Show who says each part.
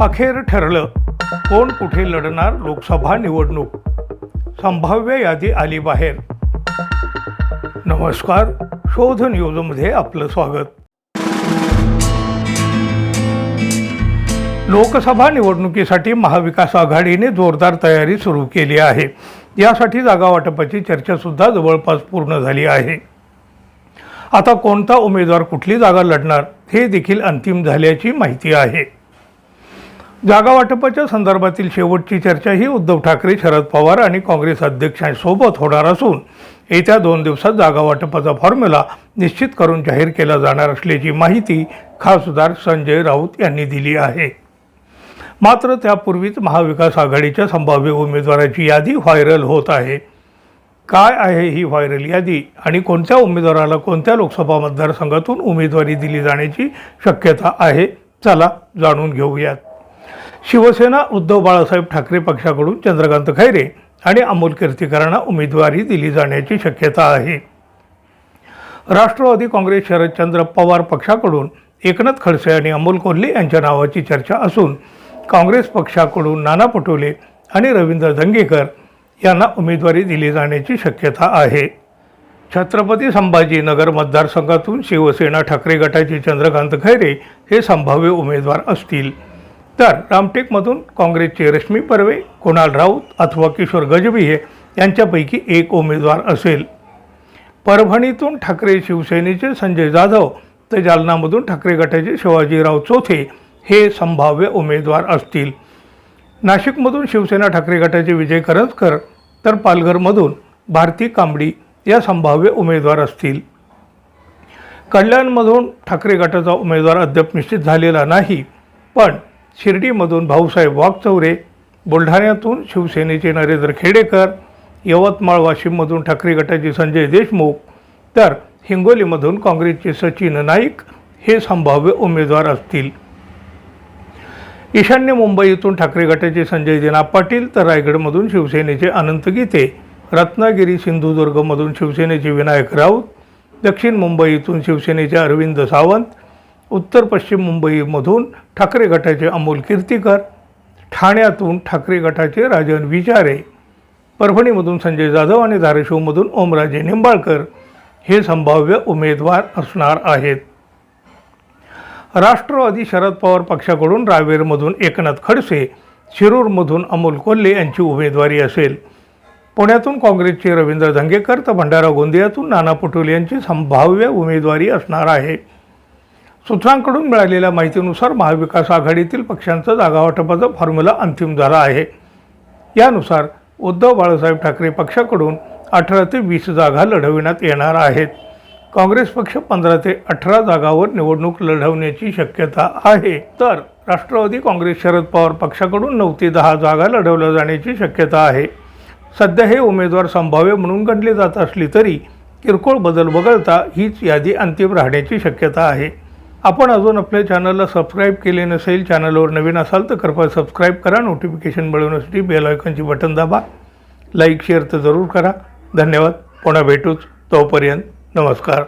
Speaker 1: अखेर ठरलं कोण कुठे लढणार लोकसभा निवडणूक? संभाव्य यादी आली बाहेर. नमस्कार शोध न्यूजमध्ये आपलं स्वागत. लोकसभा निवडणुकीसाठी महाविकास आघाडीने जोरदार तयारी सुरू केली आहे. यासाठी जागा वाटपाची चर्चासुद्धा जवळपास पूर्ण झाली आहे. आता कोणता उमेदवार कुठली जागा लढणार हे देखील अंतिम झाल्याची माहिती आहे. जागा वाटपाच्या संदर्भातील शेवटची चर्चा ही उद्धव ठाकरे शरद पवार आणि काँग्रेस अध्यक्षांसोबत होणार असून येत्या दोन दिवसात जागा वाटपाचा फॉर्म्युला निश्चित करून जाहीर केला जाणार असल्याची माहिती खासदार संजय राऊत यांनी दिली आहे. मात्र त्यापूर्वीच महाविकास आघाडीच्या संभाव्य उमेदवाराची यादी व्हायरल होत आहे. काय आहे ही व्हायरल यादी आणि कोणत्या उमेदवाराला कोणत्या लोकसभा मतदारसंघातून उमेदवारी दिली जाण्याची शक्यता आहे चला जाणून घेऊयात. शिवसेना उद्धव बाळासाहेब ठाकरे पक्षाकडून चंद्रकांत खैरे आणि अमोल कीर्तीकरांना उमेदवारी दिली जाण्याची शक्यता आहे. राष्ट्रवादी काँग्रेस शरदचंद्र पवार पक्षाकडून एकनाथ खडसे आणि अमोल कोल्हे यांच्या नावाची चर्चा असून काँग्रेस पक्षाकडून नाना पटोले आणि रवींद्र दंगेकर यांना उमेदवारी दिली जाण्याची शक्यता आहे. छत्रपती संभाजीनगर मतदारसंघातून शिवसेना ठाकरे गटाचे चंद्रकांत खैरे हे संभाव्य उमेदवार असतील. तर रामटेकमधून काँग्रेसचे रश्मी पर्वे कुणाल राऊत अथवा किशोर गजभिये यांच्यापैकी एक उमेदवार असेल. परभणीतून ठाकरे शिवसेनेचे संजय जाधव तर जालनामधून ठाकरे गटाचे शिवाजीराव चौथे हे संभाव्य उमेदवार असतील. नाशिकमधून शिवसेना ठाकरे गटाचे विजय करंजकर तर पालघरमधून भारती कांबडी या संभाव्य उमेदवार असतील. कल्याणमधून ठाकरे गटाचा उमेदवार अद्याप निश्चित झालेला नाही पण शिर्डीमधून भाऊसाहेब वाघचौरे बुलढाण्यातून शिवसेनेचे नरेंद्र खेडेकर यवतमाळ वाशिममधून ठाकरे गटाचे संजय देशमुख तर हिंगोलीमधून काँग्रेसचे सचिन नाईक हे संभाव्य उमेदवार असतील. ईशान्य मुंबईतून ठाकरे गटाचे संजय दिना पाटील तर रायगडमधून शिवसेनेचे अनंत गीते रत्नागिरी सिंधुदुर्गमधून शिवसेनेचे विनायक राऊत दक्षिण मुंबईतून शिवसेनेचे अरविंद सावंत उत्तर पश्चिम मुंबईमधून ठाकरे गटाचे अमोल कीर्तीकर ठाण्यातून ठाकरे गटाचे राजन विचारे परभणीमधून संजय जाधव आणि धाराशिवमधून ओमराजे निंबाळकर हे संभाव्य उमेदवार असणार आहेत. राष्ट्रवादी शरद पवार पक्षाकडून रावेरमधून एकनाथ खडसे शिरूरमधून अमोल कोल्हे यांची उमेदवारी असेल. पुण्यातून काँग्रेसचे रवींद्र धंगेकर तर भंडारा गोंदियातून नाना पटोले यांची संभाव्य उमेदवारी असणार आहे. सूत्रांकडून मिळालेल्या माहितीनुसार महाविकास आघाडीतील पक्षांचं जागावाटपाचा फॉर्म्युला अंतिम झाला आहे. यानुसार उद्धव बाळासाहेब ठाकरे पक्षाकडून अठरा ते वीस जागा लढविण्यात येणार आहेत. काँग्रेस पक्ष पंधरा ते अठरा जागावर निवडणूक लढवण्याची शक्यता आहे. तर राष्ट्रवादी काँग्रेस शरद पवार पक्षाकडून नऊ ते दहा जागा लढवल्या जाण्याची शक्यता आहे. सध्या हे उमेदवार संभाव्य म्हणून गणले जात असली तरी किरकोळ बदल वगळता हीच यादी अंतिम राहण्याची शक्यता आहे. आपण अजून आपल्या चॅनलला सबस्क्राईब केले नसेल चॅनलवर नवीन असाल तर कृपया सबस्क्राईब करा. नोटिफिकेशन मिळवण्यासाठी बेल आयकॉनची बटन दाबा. लाईक शेअर तर जरूर करा. धन्यवाद. पुन्हा भेटूच. तोपर्यंत नमस्कार.